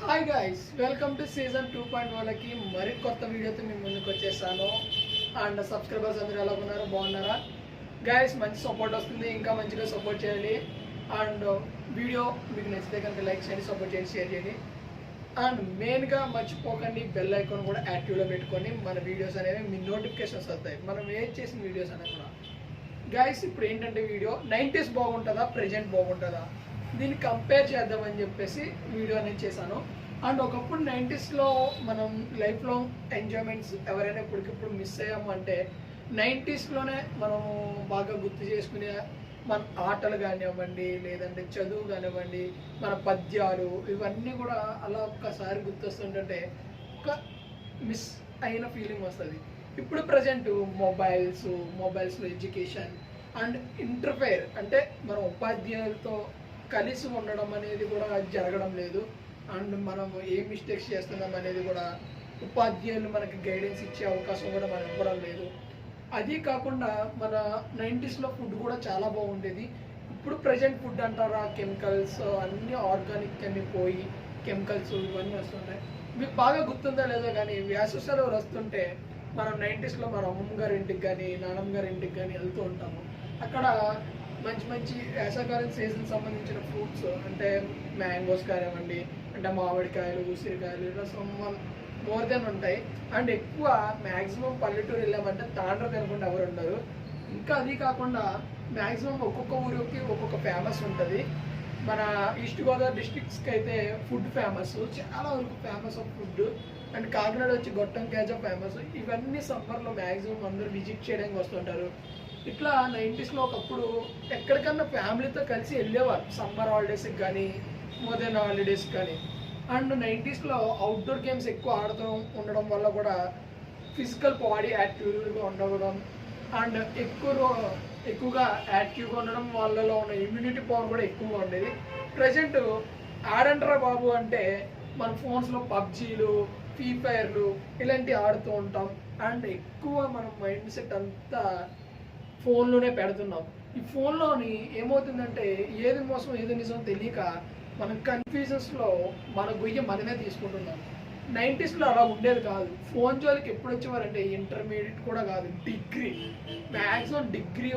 Hi guys welcome to season two point వాళ్ళకి మరి కొత్త వీడియోతో మేము ముందుకు వచ్చేసాను. అండ్ సబ్స్క్రైబర్స్ అందరూ ఎలా ఉన్నారు? బాగున్నారా? గైస్ మంచి సపోర్ట్ వస్తుంది. ఇంకా మంచిగా సపోర్ట్ చేయాలి అండ్ వీడియో మీకు నచ్చితే కనుక లైక్ చేయండి సపోర్ట్ చేయండి షేర్ చేయండి. అండ్ మెయిన్గా మర్చిపోకండి బెల్ ఐకాన్ కూడా యాక్టివ్లో పెట్టుకొని మన వీడియోస్ అనేవి మీ నోటిఫికేషన్స్ వస్తాయి. మనం ఏం చేసిన వీడియోస్ అనేవి కూడా. గాయస్ ఇప్పుడు ఏంటంటే వీడియో? నైంటీస్ బాగుంటుందా? ప్రజెంట్ బాగుంటుందా? దీన్ని కంపేర్ చేద్దామని చెప్పేసి వీడియో అనేది చేశాను. అండ్ ఒకప్పుడు నైంటీస్లో మనం లైఫ్లో ఎంజాయ్మెంట్స్ ఎవరైనా ఇప్పటికిప్పుడు మిస్ అయ్యాము అంటే నైంటీస్లోనే మనం బాగా గుర్తు చేసుకునే మన ఆటలు కానివ్వండి లేదంటే చదువు కానివ్వండి మన పద్యాలు ఇవన్నీ కూడా అలా ఒక్కసారి గుర్తొస్తుంటే ఒక మిస్ అయిన ఫీలింగ్ వస్తుంది. ఇప్పుడు ప్రజెంట్ మొబైల్స్ మొబైల్స్లో ఎడ్యుకేషన్ అండ్ ఇంటర్ఫేర్ అంటే మన ఉపాధ్యాయులతో కలిసి ఉండడం అనేది కూడా జరగడం లేదు. అండ్ మనం ఏ మిస్టేక్స్ చేస్తున్నాం అనేది కూడా ఉపాధ్యాయులు మనకి గైడెన్స్ ఇచ్చే అవకాశం కూడా మనం ఇవ్వడం లేదు. అది కాకుండా మన నైంటీస్లో ఫుడ్ కూడా చాలా బాగుండేది. ఇప్పుడు ప్రజెంట్ ఫుడ్ అంటారా కెమికల్స్ అన్నీ ఆర్గానిక్ అన్ని పోయి కెమికల్స్ ఇవన్నీ వస్తున్నాయి. మీకు బాగా గుర్తుందో లేదో కానీ వేసవి సెలవులు వస్తుంటే మనం నైంటీస్లో మన అమ్మమ్మ గారి ఇంటికి కానీ నాన్నమ్మ గారి ఇంటికి కానీ వెళ్తూ ఉంటాము. అక్కడ మంచి మంచి వేసవకాలం సీజన్ సంబంధించిన ఫ్రూట్స్ అంటే మ్యాంగోస్ కానివ్వండి అంటే మామిడికాయలు ఉసిరికాయలు ఇలా సమ్ మోర్ దెన్ ఉంటాయి. అండ్ ఎక్కువ మ్యాక్సిమం పల్లెటూరు వెళ్ళామంటే తాండ్ర తినకుండా ఎవరు ఉండరు. ఇంకా అది కాకుండా మ్యాక్సిమం ఒక్కొక్క ఊరికి ఒక్కొక్క ఫేమస్ ఉంటుంది. మన ఈస్ట్ గోదావరి డిస్ట్రిక్ట్స్కి అయితే ఫుడ్ ఫేమస్ చాలా వరకు famous of food and Kakinada వచ్చి గొట్టం క్యాజా ఫేమస్ ఇవన్నీ సమ్మర్లో మ్యాక్సిమం అందరూ విజిట్ చేయడానికి వస్తుంటారు. ఇట్లా నైంటీస్లో ఒకప్పుడు ఎక్కడికన్నా ఫ్యామిలీతో కలిసి వెళ్ళేవారు. సమ్మర్ హాలిడేస్కి కానీ మోదెన్ హాలిడేస్కి కానీ అండ్ నైంటీస్లో అవుట్డోర్ గేమ్స్ ఎక్కువ ఆడుతూ ఉండడం వల్ల కూడా ఫిజికల్ బాడీ యాక్టివ్గా ఉండడం అండ్ ఎక్కువ ఎక్కువగా యాక్టివ్గా ఉండడం వాళ్ళలో ఉన్న ఇమ్యూనిటీ పవర్ కూడా ఎక్కువగా ఉండేది. ప్రజెంట్ ఆడంటారా బాబు అంటే మన ఫోన్స్లో పబ్జీలు ఫ్రీ ఫైర్లు ఇలాంటివి ఆడుతూ ఉంటాం. అండ్ ఎక్కువ మన మైండ్ సెట్ అంతా ఫోన్లోనే పెడుతున్నాం. ఈ ఫోన్లోని ఏమవుతుందంటే ఏది మోసం ఏది నిజం తెలియక మనం కన్ఫ్యూజన్స్లో మన గొయ్య మనమే తీసుకుంటున్నాం. నైంటీస్లో అలా ఉండేది కాదు. ఫోన్ జోలికి ఎప్పుడు వచ్చేవారంటే ఇంటర్మీడియట్ కూడా కాదు డిగ్రీ. మ్యాక్సిమం డిగ్రీ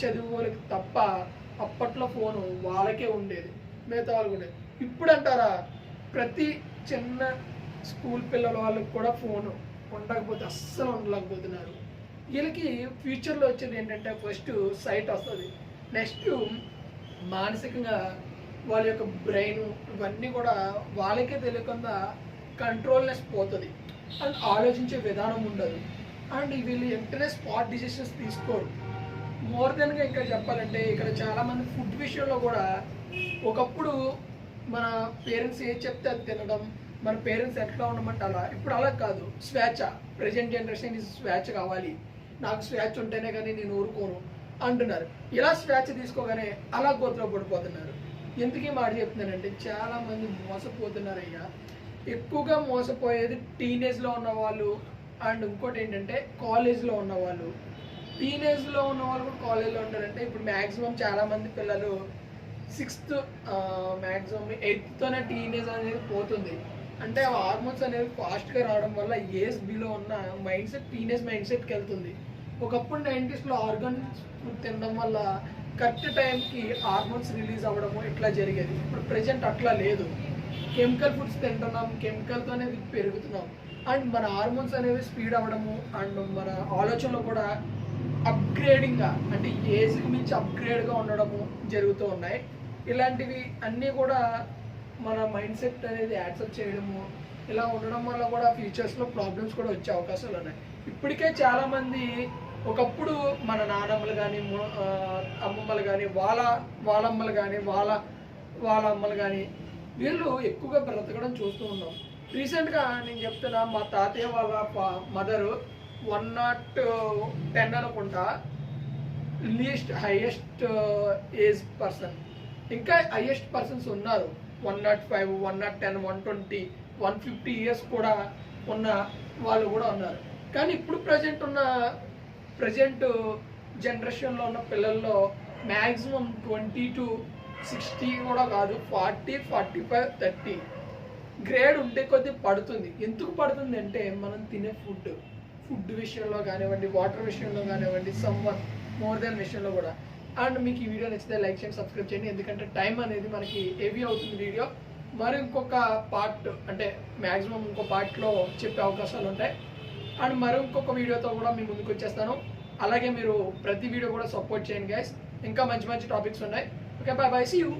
చదివే వాళ్ళకి తప్ప అప్పట్లో ఫోను వాళ్ళకే ఉండేది. మిగతా వాళ్ళకి ఉండేది. ఇప్పుడు అంటారా ప్రతి చిన్న స్కూల్ పిల్లల వాళ్ళకి కూడా ఫోను ఉండకపోతే అస్సలు ఉండలేకపోతున్నారు. వీళ్ళకి ఫ్యూచర్లో వచ్చేది ఏంటంటే ఫస్ట్ సైట్ వస్తుంది. నెక్స్ట్ మానసికంగా వాళ్ళ యొక్క బ్రెయిన్ ఇవన్నీ కూడా వాళ్ళకే తెలియకుండా కంట్రోల్నెస్ పోతుంది. అండ్ ఆలోచించే విధానం ఉండదు. అండ్ వీళ్ళు వెంటనే స్పాట్ డిసిషన్స్ తీసుకోరు. మోర్ దెన్గా ఇక్కడ చెప్పాలంటే ఇక్కడ చాలామంది ఫుడ్ విషయంలో కూడా ఒకప్పుడు మన పేరెంట్స్ ఏది చెప్తే అది తినడం మన పేరెంట్స్ ఎట్లా ఉండమంటే అలా. ఇప్పుడు అలా కాదు. స్వేచ్ఛ. ప్రజెంట్ జనరేషన్ స్వేచ్ఛ కావాలి. నాకు స్వేచ్ఛ ఉంటేనే కానీ నేను ఊరుకోను అంటున్నారు. ఇలా స్వేచ్ఛ తీసుకోగానే అలా గోతులో పడిపోతున్నారు. ఎందుకు మాట చెప్తున్నానంటే చాలామంది మోసపోతున్నారయ్యా. మోసపోతున్నారు అయ్యా ఎక్కువగా మోసపోయేది టీనేజ్లో ఉన్నవాళ్ళు అండ్ ఇంకోటి ఏంటంటే కాలేజ్లో ఉన్నవాళ్ళు టీనేజ్లో ఉన్న వాళ్ళు కూడా కాలేజ్లో ఉంటారంటే ఇప్పుడు మ్యాక్సిమం చాలామంది పిల్లలు సిక్స్త్ మ్యాక్సిమం ఎయిత్తోనే టీనేజ్ అనేది పోతుంది. అంటే ఆ హార్మోన్స్ అనేవి ఫాస్ట్గా రావడం వల్ల ఏజ్ బిలో ఉన్న మైండ్ సెట్ టీనేజ్ మైండ్ సెట్కి వెళ్తుంది. ఒకప్పుడు నైంటీస్లో ఆర్గన్స్ ఫుడ్ తినడం వల్ల కరెక్ట్ టైంకి హార్మోన్స్ రిలీజ్ అవ్వడము ఇట్లా జరిగేది. ఇప్పుడు ప్రజెంట్ అట్లా లేదు. కెమికల్ ఫుడ్స్ తింటున్నాం కెమికల్తోనే పెరుగుతున్నాం. అండ్ మన హార్మోన్స్ అనేవి స్పీడ్ అవ్వడము అండ్ మన ఆలోచనలు కూడా అప్గ్రేడింగ్గా అంటే ఏజ్కి మించి అప్గ్రేడ్గా ఉండడము జరుగుతూ ఉన్నాయి. ఇలాంటివి అన్నీ కూడా మన మైండ్ సెట్ అనేది యాక్సెప్ట్ చేయడము ఇలా ఉండడం వల్ల కూడా ఫ్యూచర్స్లో ప్రాబ్లమ్స్ కూడా వచ్చే అవకాశాలు ఉన్నాయి. ఇప్పటికే చాలామంది ఒకప్పుడు మన నానమ్మలు కానీ అమ్మమ్మలు కానీ వాళ్ళ వాళ్ళమ్మలు కానీ వాళ్ళ వాళ్ళ అమ్మలు కానీ వీళ్ళు ఎక్కువగా బ్రతకడం చూస్తూ ఉన్నాం. రీసెంట్గా నేను చెప్తున్నా మా తాతయ్య వాళ్ళ మదరు వన్ నాట్ టెన్ అనుకుంటా లీస్ట్ హైయెస్ట్ ఏజ్ పర్సన్ ఇంకా హైయెస్ట్ పర్సన్స్ ఉన్నారు. One naught five one naught ten one twenty one fifty years కూడా ఉన్న వాళ్ళు కూడా ఉన్నారు. కానీ ఇప్పుడు ప్రజెంట్ ఉన్న ప్రజెంట్ జనరేషన్లో ఉన్న పిల్లల్లో మ్యాక్సిమం ట్వంటీ టు సిక్స్టీ కూడా కాదు forty forty five thirty grade ఉంటే కొద్దీ పడుతుంది. ఎందుకు పడుతుంది అంటే మనం తినే ఫుడ్ ఫుడ్ విషయంలో కానివ్వండి వాటర్ విషయంలో కానివ్వండి సమ్వన్ మోర్ దెన్ విషయంలో కూడా. అండ్ మీకు ఈ వీడియో నచ్చితే లైక్ చేయండి సబ్స్క్రైబ్ చేయండి. ఎందుకంటే టైం అనేది మనకి హెవీ అవుతుంది వీడియో మరి ఇంకొక పార్ట్ అంటే మ్యాక్సిమం ఇంకో పార్ట్లో చెప్పే అవకాశాలు ఉంటాయి. అండ్ మరి ఇంకొక వీడియోతో కూడా మీ ముందుకు వచ్చేస్తాను. అలాగే మీరు ప్రతి వీడియో కూడా సపోర్ట్ చేయండి గైస్ ఇంకా మంచి మంచి టాపిక్స్ ఉన్నాయి. Okay bye bye see you